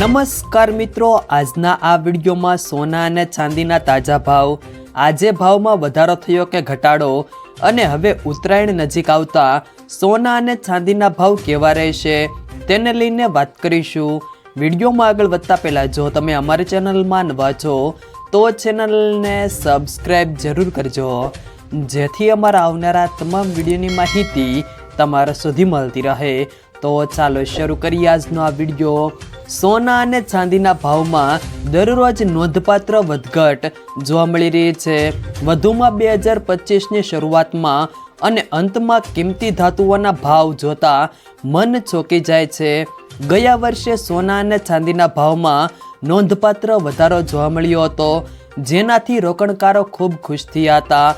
નમસ્કાર મિત્રો, આજના આ વિડીયોમાં સોના અને ચાંદીના તાજા ભાવ. આજે ભાવમાં વધારો થયો કે ઘટાડો? અને હવે ઉત્તરાયણ નજીક આવતા સોના અને ચાંદીના ભાવ કેવા રહેશે? તેને લઈને વાત કરીશું. વિડીયોમાં આગળ વધતા પહેલાં, જો તમે અમારી ચેનલમાં નવા છો, તો ચેનલને સબસ્ક્રાઈબ જરૂર કરજો. જેથી અમારા આવનારા તમામ વિડીયોની માહિતી તમારા સુધી મળતી રહે. તો ચાલો શરૂ કરીએ આજનો આ વીડિયો. સોના અને ચાંદીના ભાવમાં દરરોજ નોંધપાત્ર વધઘટ જોવા મળી રહી છે. વધુમાં બે હજાર પચીસની શરૂઆતમાં અને અંતમાં કિંમતી ધાતુઓના ભાવ જોતા મન ચોંકી જાય છે. ગયા વર્ષે સોના અને ચાંદીના ભાવમાં નોંધપાત્ર વધારો જોવા મળ્યો હતો. જેનાથી રોકાણકારો ખૂબ ખુશ થયા હતા.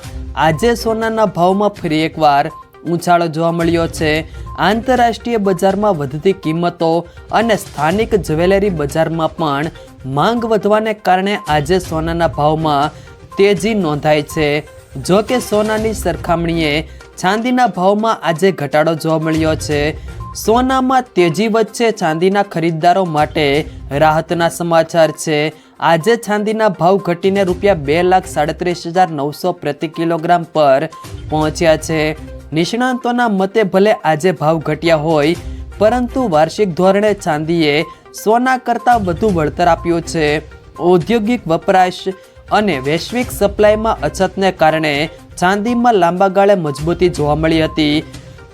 આજે સોનાના ભાવમાં ફરી એકવાર ઉછાળો જોવા મળ્યો છે. આંતરરાષ્ટ્રીય બજારમાં વધતી કિંમતો અને સ્થાનિક જ્વેલરી બજારમાં પણ માંગ વધવાને કારણે આજે સોનાના ભાવમાં તેજી નોંધાય છે. જો કે સોનાની સરખામણીએ ચાંદીના ભાવમાં આજે ઘટાડો જોવા મળ્યો છે. સોનામાં તેજી વચ્ચે ચાંદીના ખરીદદારો માટે રાહતના સમાચાર છે. આજે ચાંદીના ભાવ ઘટીને રૂપિયા બે લાખ સાડત્રીસ હજાર નવસો પ્રતિ કિલોગ્રામ પર પહોંચ્યા છે. નિષ્ણાંતોના મતે ભલે આજે ભાવ ઘટ્યા હોય, પરંતુ વાર્ષિક ધોરણે ચાંદીએ સોના કરતાં વધુ વળતર આપ્યું છે. ઔદ્યોગિક વપરાશ અને વૈશ્વિક સપ્લાયમાં અછતને કારણે ચાંદીમાં લાંબા ગાળે મજબૂતી જોવા મળી હતી.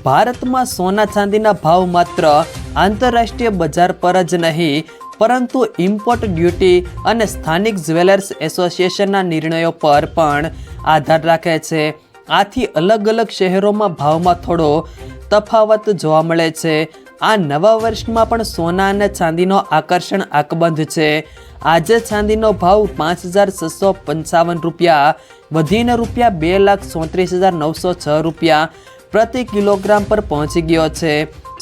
ભારતમાં સોના ચાંદીના ભાવ માત્ર આંતરરાષ્ટ્રીય બજાર પર જ નહીં, પરંતુ ઇમ્પોર્ટ ડ્યુટી અને સ્થાનિક જ્વેલર્સ એસોસિએશનના નિર્ણયો પર પણ આધાર રાખે છે. આથી અલગ અલગ શહેરોમાં ભાવમાં થોડો તફાવત જોવા મળે છે. આ નવા વર્ષમાં પણ સોના અને ચાંદીનો આકર્ષણ આકબંધ છે. આજે ચાંદીનો ભાવ પાંચ હજાર છસો પંચાવન રૂપિયા, વધીને રૂપિયા બે લાખ ચોત્રીસ હજાર નવસો છ રૂપિયા પ્રતિ કિલોગ્રામ પર પહોંચી ગયો છે.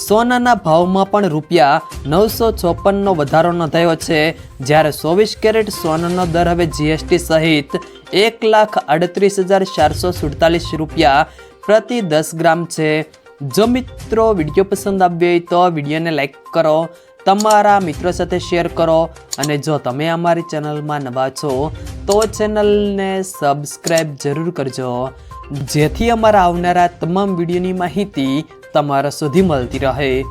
સોનાના ભાવમાં પણ રૂપિયા નવસો ચોપનનો વધારો નોંધાયો છે. જ્યારે ચોવીસ કેરેટ સોનાનો દર હવે જીએસટી સહિત એક લાખ અડત્રીસ હજાર ચારસો સુડતાલીસ રૂપિયા પ્રતિ દસ ગ્રામ છે. જો મિત્રો વીડિયો પસંદ આવ્યો હોય તો વિડીયોને લાઈક કરો, તમારા મિત્રો સાથે શેર કરો અને જો તમે અમારી ચેનલમાં નવા છો તો ચેનલને સબસ્ક્રાઈબ જરૂર કરજો. જેથી અમારા આવનારા તમામ વિડીયોની માહિતી તમારા સુધી મળતી રહે.